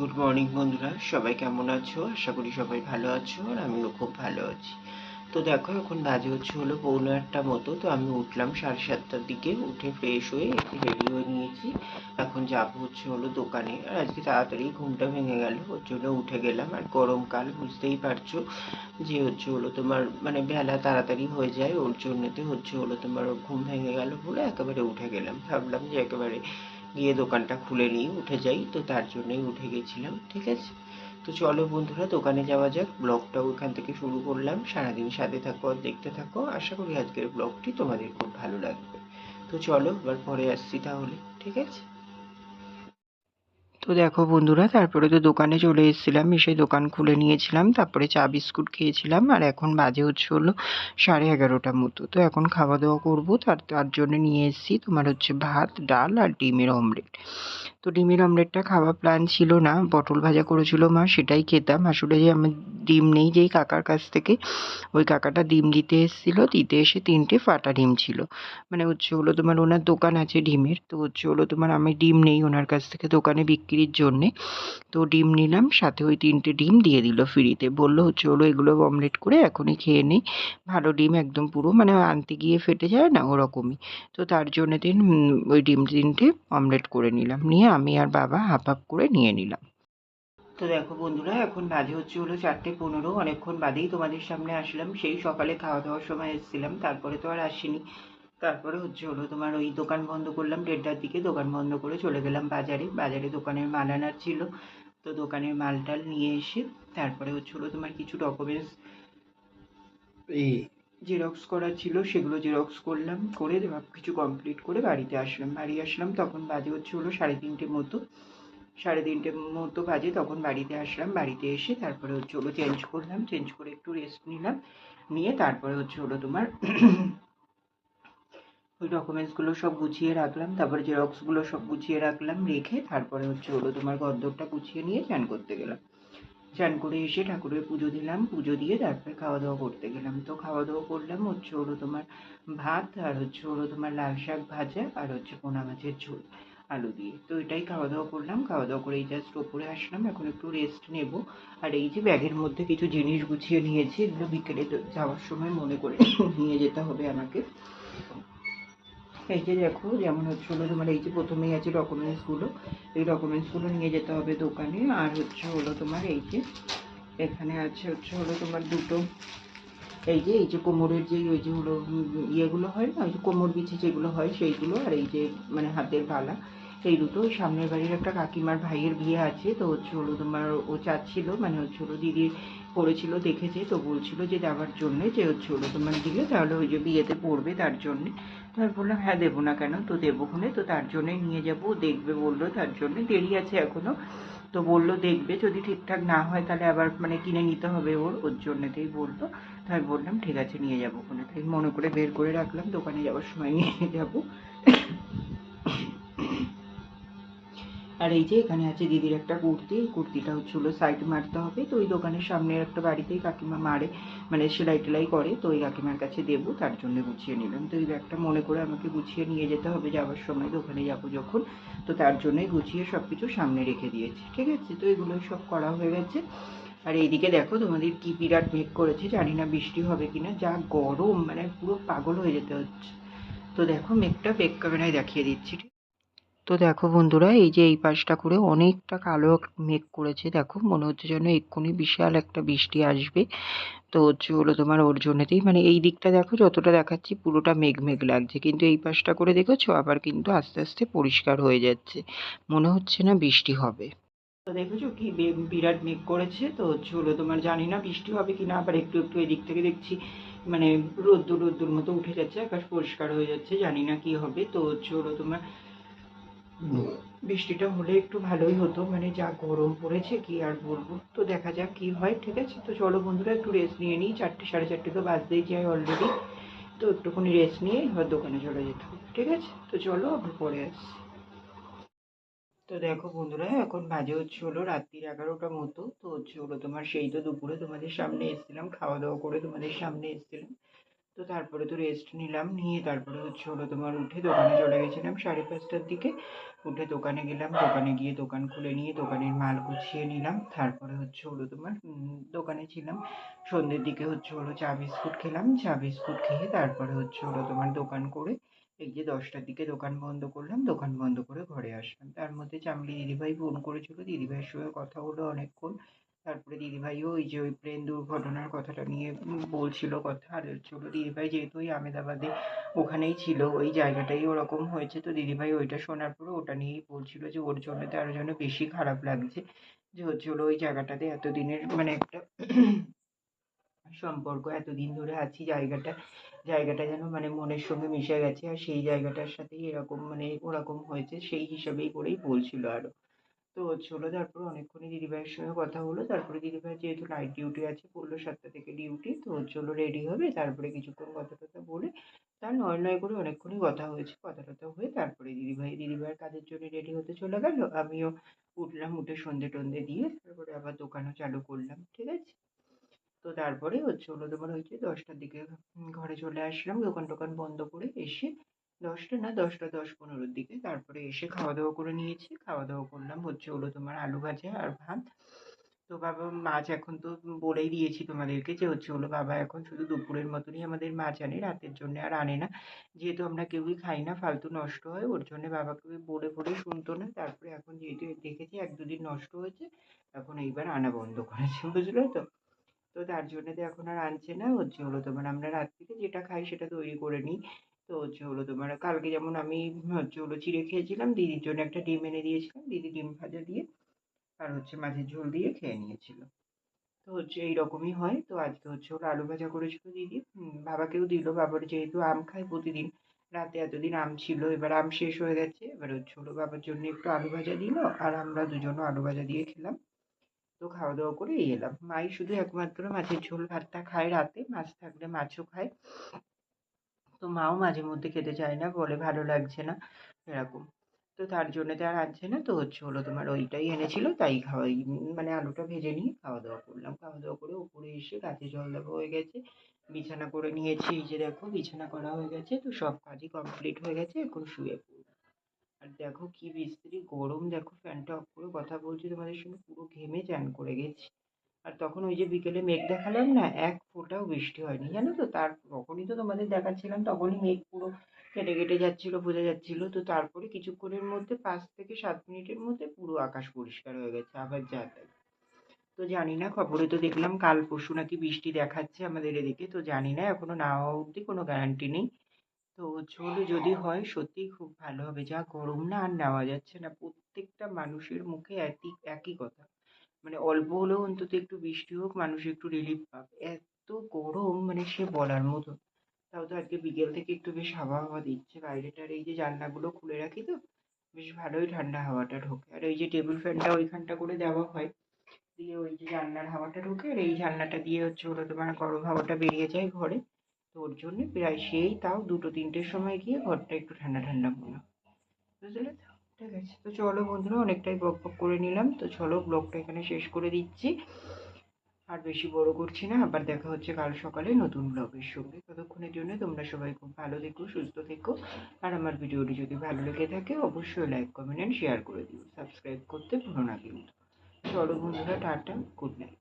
Good morning বন্ধুরা। সবাই কেমন আছো? আশা করি সবাই ভালো আছো আর আমিও খুব ভালো আছি। তো দেখো, এখন বাজে হচ্ছে হলো পৌনে আটটা মতো। তো আমি উঠলাম সাড়ে সাতটার দিকে। উঠে ফ্রেশ হয়ে একটু রেডি হয়ে নিয়েছি। এখন যাব হচ্ছে হলো দোকানে। আর আজকে তাড়াতাড়ি ঘুমটা ভেঙে গেল। ওর জন্য উঠে গেলাম। আর গরমকাল বুঝতেই পারছ যে হচ্ছে হলো তোমার মানে বেলা তাড়াতাড়ি হয়ে যায়। ওর জন্যতে হচ্ছে হলো তোমার ঘুম ভেঙে গেল বলে একেবারে উঠে গেলাম। ভাবলাম যে একেবারে গিয়ে দোকানটা খুলে নিয়ে উঠে যাই, তো তার জন্যই উঠে গেছিলাম, ঠিক আছে? তো চলো বন্ধুরা, দোকানে যাওয়া যাক, ব্লগটাও ওখান থেকে শুরু করলাম। সারাদিন সাথে থাকো আর দেখতে থাকো। আশা করি আজকের ব্লগটি তোমাদের খুব ভালো লাগবে। তো চলো, এবার পরে আসছি তাহলে, ঠিক আছে? তো দেখো বন্ধুরা, তারপরে তো দোকানে চলে এসেছিলাম, এসে দোকান খুলে নিয়েছিলাম, তারপরে চা বিস্কুট খেয়েছিলাম, আর এখন বাজে হচ্ছে হলো সাড়ে এগারোটার মতো। তো এখন খাওয়া দাওয়া করব, তার তার জন্য নিয়ে এসেছি তোমার হচ্ছে ভাত, ডাল আর ডিমের অমলেট। তো ডিমের অমলেটটা খাওয়া প্ল্যান ছিল না। পটল ভাজা করেছিল মা, সেটাই খেতাম। আসলে যে আমার ডিম নেই যেই কাকার কাছ থেকে, ওই কাকাটা ডিম দিতে এসেছিল। দিতে এসে তিনটে ফাটা ডিম ছিল। মানে হচ্ছে হলো তোমার ওনার দোকান আছে ডিমের, তো হচ্ছে হলো তোমার আমি ডিম নেই ওনার কাছ থেকে দোকানে বিক্রির জন্যে। তো ডিম নিলাম, সাথে ওই তিনটে ডিম দিয়ে দিল ফ্রিতে। বলল হচ্ছে হলো এগুলো অমলেট করে এখনই খেয়ে নেই। ভালো ডিম একদম পুরো মানে আনতে গিয়ে ফেটে যায় না ওরকমই। তো তার জন্য দিন ওই ডিম তিনটে অমলেট করে নিলাম। নিয়ে আমি আর বাবা হাফ হাফ করে নিয়ে নিলাম। তো দেখো বন্ধুরা এখন বাজে হচ্ছে হলো চারটে পনেরো। অনেকক্ষণ বাদেই তোমাদের সামনে আসলাম। সেই সকালে খাওয়া দাওয়ার সময় এসেছিলাম তারপরে তো আর আসিনি। তারপরে হচ্ছে হলো তোমার ওই দোকান বন্ধ করলাম দেড়টার দিকে দোকান বন্ধ করে চলে গেলাম বাজারে। বাজারে দোকানের মাল আনার ছিল তো দোকানের মাল টাল নিয়ে এসে তারপরে হচ্ছে হলো তোমার কিছু ডকুমেন্টস এই জেরক্স করার ছিল, সেগুলো জেরক্স করলাম, করে সব কিছু কমপ্লিট করে বাড়িতে আসলাম। বাড়ি আসলাম, তখন বাজে হচ্ছে হলো সাড়ে তিনটে মতো। সাড়ে তিনটে মতো বাজে, তখন বাড়িতে আসলাম, বাড়িতে এসে তারপরে হচ্ছে হলো চেঞ্জ করলাম চেঞ্জ করে একটু রেস্ট নিলাম। নিয়ে তারপরে হচ্ছে হলো তোমার ওই ডকুমেন্টসগুলো সব গুছিয়ে রাখলাম, তারপরে জেরক্সগুলো সব গুছিয়ে রাখলাম, রেখে তারপরে হচ্ছে হলো তোমার গদ্দরটা গুছিয়ে নিয়ে চান করতে গেলাম। চান করে এসে ঠাকুরের পুজো দিলাম, পুজো দিয়ে তারপরে খাওয়া দাওয়া করতে গেলাম। তো খাওয়া দাওয়া করলাম, হচ্ছে হলো তোমার ভাত, আর হচ্ছে হলো তোমার লাল শাক ভাজা, আর হচ্ছে পোনা মাছের ঝোল, আলু দিয়ে। তো এটাই খাওয়া দাওয়া করলাম খাওয়া দাওয়া করে এই জাস্ট ওপরে আসলাম, এখন একটু রেস্ট নেব। আর এই যে ব্যাগের মধ্যে কিছু জিনিস গুছিয়ে নিয়েছি, এগুলো বিকেলে যাওয়ার সময় মনে করে নিয়ে যেতে হবে আমাকে। এই যে দেখো যেমন হচ্ছে হলো তোমার এই যে প্রথমেই আছে ডকুমেন্টসগুলো এই ডকুমেন্টসগুলো নিয়ে যেতে হবে দোকানে। আর হচ্ছে হলো তোমার এই যে, এখানে আছে হচ্ছে হলো তোমার দুটো, এই যে এই যে কোমরের যে, ওই যে হলো ইয়েগুলো হয় না, ওই যে কোমর বিছে যেগুলো হয় সেইগুলো, আর এই যে মানে হাতের বালা, এই দুটো। ওই সামনের বাড়ির একটা কাকিমার ভাইয়ের বিয়ে আছে, তো হচ্ছে হলো তোমার ও চাচ্ছিল মানে হচ্ছে হলো দিদি পড়েছিল দেখেছে, তো বলছিল যে দেওয়ার জন্যে, যে হচ্ছে হলো তোমার দিলে তাহলে ওই যে বিয়েতে পড়বে তার জন্যে। তো আমি বললাম হ্যাঁ দেবো না কেন? তো দেবো খুনে, তো তার জন্যই নিয়ে যাব। দেখবে বলল, তার জন্যে দেরি আছে এখনও তো বলল, দেখবে, যদি ঠিকঠাক না হয় তাহলে আবার মানে কিনে নিতে হবে ওর ওর জন্যতেই বলল। আমি বললাম, ঠিক আছে, নিয়ে যাব ওখানে তাই মনে করে বের করে রাখলাম, দোকানে যাওয়ার সময় নিয়ে যাব। আর এই যে এখানে আছে দিদির একটা কুর্তি, এই কুর্তিটা হচ্ছে হলো সাইড মারতে হবে। তো ওই দোকানের সামনের একটা বাড়িতেই কাকিমা মারে মানে সেলাই টেলাই করে, তো ওই কাকিমার কাছে দেবো, তার জন্য গুছিয়ে নিলাম। তো এই ব্যাগটা মনে করে আমাকে গুছিয়ে নিয়ে যেতে হবে, যাওয়ার সময় দোকানে যাব যখন। তো তার জন্যই গুছিয়ে সব কিছু সামনে রেখে দিয়েছি, ঠিক আছে? তো এগুলোই সব করা হয়ে গেছে। আর এইদিকে দেখো তোমাদের কি বিরাট মেঘ করেছে, জানি না বৃষ্টি হবে কিনা। যা গরম মানে পুরো পাগল হয়ে যেতে হচ্ছে। তো দেখো মেঘটা বেগ ক্যামেরায় দেখিয়ে দিচ্ছি তো দেখো বন্ধুরা, এই যে এই পাশটা করে অনেকটা কালো মেঘ করেছে, দেখো মনে হচ্ছে যেন এক্ষুনি বিশাল একটা বৃষ্টি আসবে। তো হচ্ছে হলো তোমার ওর জন্যতেই মানে এই দিকটা দেখো যতটা দেখাচ্ছি পুরোটা মেঘ মেঘ লাগছে। কিন্তু এই পাশটা করে দেখেছ? আবার কিন্তু আস্তে আস্তে পরিষ্কার হয়ে যাচ্ছে। মনে হচ্ছে না বৃষ্টি হবে। তো দেখেছ কি বিরাট মেঘ করেছে। তো হচ্ছে হলো তোমার জানি না বৃষ্টি হবে কি না আবার একটু একটু এদিক থেকে দেখছি মানে রোদ্দুর রোদ্দুর মতো উঠে যাচ্ছে, আকাশ পরিষ্কার হয়ে যাচ্ছে, জানি না কি হবে। তো হচ্ছে হলো তোমার বৃষ্টিটা হলে একটু ভালোই হতো মানে যা গরম পড়েছে কি আর বলব? তো দেখা যাক কি হয়, ঠিক আছে? তো চলো বন্ধুরা, একটু রেস্ট নিয়ে নিই। চারটে, সাড়ে চারটে তো বাজতেই যায় অলরেডি তো একটুখানি রেস্ট নিয়ে এবার দোকানে চলে যেতে ঠিক আছে? তো চলো আবার পরে আসছি। তো দেখো বন্ধুরা, এখন বাজে হচ্ছে হলো রাত্রির এগারোটা মতো। তো হচ্ছে হলো তোমার সেই তো দুপুরে তোমাদের সামনে এসেছিলাম, খাওয়া দাওয়া করে তোমাদের সামনে এসেছিলাম। তো তারপরে তো রেস্ট নিলাম, নিয়ে তারপরে হচ্ছে হলো তোমার উঠে দোকানে চলে গেছিলাম সাড়ে পাঁচটার দিকে। উঠে দোকানে গেলাম, দোকানে গিয়ে দোকান খুলে নিয়ে দোকানের মাল গুছিয়ে নিলাম। তারপরে হচ্ছে হলো তোমার দোকানে ছিলাম। সন্ধ্যের দিকে হচ্ছে হলো চা বিস্কুট খেলাম। চা বিস্কুট খেয়ে তারপরে হচ্ছে হলো তোমার দোকান করে এই যে দশটার দিকে দোকান বন্ধ করলাম। দোকান বন্ধ করে ঘরে আসলাম। তার মধ্যে চামলি দিদিভাই ফোন করেছিল। দিদিভাইয়ের সঙ্গে কথা হলো অনেকক্ষণ। তারপরে দিদিভাইও ওই যে ওই প্লেন দুর্ঘটনার কথাটা নিয়ে বলছিল কথা, আর হলো দিদিভাই যেহেতু ওই আমেদাবাদে ওখানেই ছিল, ওই জায়গাটাই ওরকম হয়েছে। তো দিদিভাই ওইটা শোনার পরে ওটা নিয়েই বলছিল যে ওর জন্য তো আরও যেন বেশি খারাপ লাগছে, যে হচ্ছে হলো ওই জায়গাটাতে এতদিনের মানে একটা সম্পর্ক, এতদিন ধরে আছি, জায়গাটা জায়গাটা যেন মানে মনের সঙ্গে মিশে গেছে, আর সেই জায়গাটার সাথেই এরকম মানে ওরকম হয়েছে, সেই হিসাবেই করেই বলছিল আরও। তো হলো তারপরে অনেকক্ষণই দিদিভাইয়ের সঙ্গে কথা হলো। তারপরে দিদিভাই যেহেতু নাইট ডিউটি আছে বলল সাতটা থেকে ডিউটি তো হলো রেডি হবে। তারপরে কিছুক্ষণ কথা টথা বলে তার নয় নয় করে অনেকক্ষণই কথা হয়েছে। কথা টথা হয়ে তারপরে দিদিভাই, দিদিভাইয়ের কাজের জন্য রেডি হতে চলে গেল। আমিও উঠলাম উঠে সন্ধে টন্ধে দিয়ে তারপরে আবার দোকানও চালু করলাম, ঠিক আছে? তো তারপরে হচ্ছে হলো তোমার হয়েছে দশটার দিকে ঘরে চলে আসলাম। দোকান টোকান বন্ধ করে এসে দশটা না, দশটা দশ পনেরোর দিকে। তারপরে এসে খাওয়া দাওয়া করে নিয়েছি। খাওয়া দাওয়া করলাম, হচ্ছে হলো তোমার আলু ভাজা আর ভাত। তো বাবা, মাছ এখন তো বলেই দিয়েছি তোমাদেরকে যে হচ্ছে হলো বাবা এখন শুধু দুপুরের মতনই আমাদের মাছ আনে, রাতের জন্য আর আনে না। যেহেতু আমরা কেউই খাই না, ফালতু নষ্ট হয়, ওর জন্য বাবাকে বলে বলে শুনতো না। তারপরে এখন যেহেতু দেখেছি এক দুদিন নষ্ট হয়েছে, এখন এইবার আনা বন্ধ করেছে, বুঝলে তো? তো তার জন্য তো এখন আর আনছে না। হচ্ছে হলো তোমার আমরা রাত্রিতে যেটা খাই সেটা তৈরি করে নিই। তো হচ্ছে হলো তোমার, কালকে যেমন আমি হচ্ছে হলো চিড়ে খেয়েছিলাম, দিদির জন্য একটা ডিম এনে দিয়েছিলাম, দিদি ডিম ভাজা দিয়ে আর হচ্ছে মাছের ঝোল দিয়ে খেয়ে নিয়েছিল। তো হচ্ছে এইরকমই হয়। তো আজকে হচ্ছে হলো আলু ভাজা করেছিল দিদি। বাবাকেও দিল। বাবার যেহেতু আম খায় প্রতিদিন, রাতে এতদিন আম ছিল, এবার আম শেষ হয়ে গেছে। এবার হচ্ছে হলো বাবার জন্য একটু আলু ভাজা দিল আর আমরা দুজনও আলু ভাজা দিয়ে খেলাম। তো খাওয়া দাওয়া করে এলাম। মাই শুধু একমাত্র মাছের ঝোল, ভাতটা খায় রাতে, মাছ থাকলে মাছও খায়। তো মাও মাঝে মধ্যে খেতে চায় না, বলে ভালো লাগছে না, এরকম। তো তার জন্য তো আর আনছে না, তো হচ্ছে হলো তোমার ওইটাই এনেছিল, তাই খাওয়াই মানে আলুটা ভেজে নিয়ে খাওয়া দাওয়া করলাম। খাওয়া দাওয়া করে উপরে এসে গাছে জল দেওয়া হয়ে গেছে, বিছানা করে নিয়েছি, এই যে দেখো বিছানা করা হয়ে গেছে, তো সব কাজই কমপ্লিট হয়ে গেছে, এখন শুয়ে পড়ব। আর দেখো কি বিশ্রী গরম, দেখো ফ্যানটা অফ করে কথা বলছি তোমাদের সঙ্গে, পুরো ঘেমে চান করে গেছি। আর তখন ওই যে বিকেলে মেঘ দেখালাম না, এক ফোঁটাও বৃষ্টি হয়নি। জানো তো, তার তখনই তো তোমাদের দেখাচ্ছিলাম, তখনই মেঘ পুরো কেটে কেটে যাচ্ছিল, বোঝা যাচ্ছিল। তো তারপরে কিছুক্ষণের মধ্যে, পাঁচ থেকে সাত মিনিটের মধ্যে পুরো আকাশ পরিষ্কার হয়ে গেছে, আবার যা তাই। তো জানি না, খবরে তো দেখলাম কাল পরশু নাকি বৃষ্টি দেখাচ্ছে আমাদের এদিকে, তো জানি না, এখনও না হওয়া অবধি কোনো গ্যারান্টি নেই। তো হচ্ছে যদি হয়, সত্যিই খুব ভালো হবে, যা গরম না, আর নেওয়া যাচ্ছে না। প্রত্যেকটা মানুষের মুখে একই একই কথা। মানে অল্প হলেও অন্তত একটু বৃষ্টি হোক, মানুষ একটু রিলিফ পাবে। এত গরম মানে সে বলার মতো। তাও তো আজকে বিকেল থেকে একটু বেশ হাওয়া হাওয়া দিচ্ছে। বাইরেটার এই যে জানলাগুলো খুলে রাখি তো, বেশ ভালোই ঠান্ডা হাওয়াটা ঢোকে। আর এই যে টেবিল ফ্যানটা ওইখানটা করে দেওয়া হয়, দিয়ে ওই যে জানলার হাওয়াটা ঢোকে, আর এই জানলাটা দিয়ে হচ্ছে হলো তোমার গরম হাওয়াটা বেরিয়ে যায় ঘরে। তো ওর জন্য প্রায় সেই তাও দুটো তিনটের সময় গিয়ে ঘরটা একটু ঠান্ডা ঠান্ডা মনে বুঝলে তো? ঠিক আছে তো চলো বন্ধুরা, অনেকটাই বক বক করে নিলাম। তো চলো ব্লগটা এখানে শেষ করে দিচ্ছি। আর বেশি বড় করছি না, আবার দেখা হচ্ছে কাল সকালে নতুন ব্লগের সঙ্গে। ততক্ষণের জন্য তোমরা সবাই খুব ভালো থেকো, সুস্থ থেকো। আর আমার ভিডিওটি যদি ভালো লেগে থাকে, অবশ্যই লাইক কমেন্ট অ্যান্ড শেয়ার করে দিও। সাবস্ক্রাইব করতে ভুলো না কিন্তু। চলো বন্ধুরা, টাটা গুড নাইট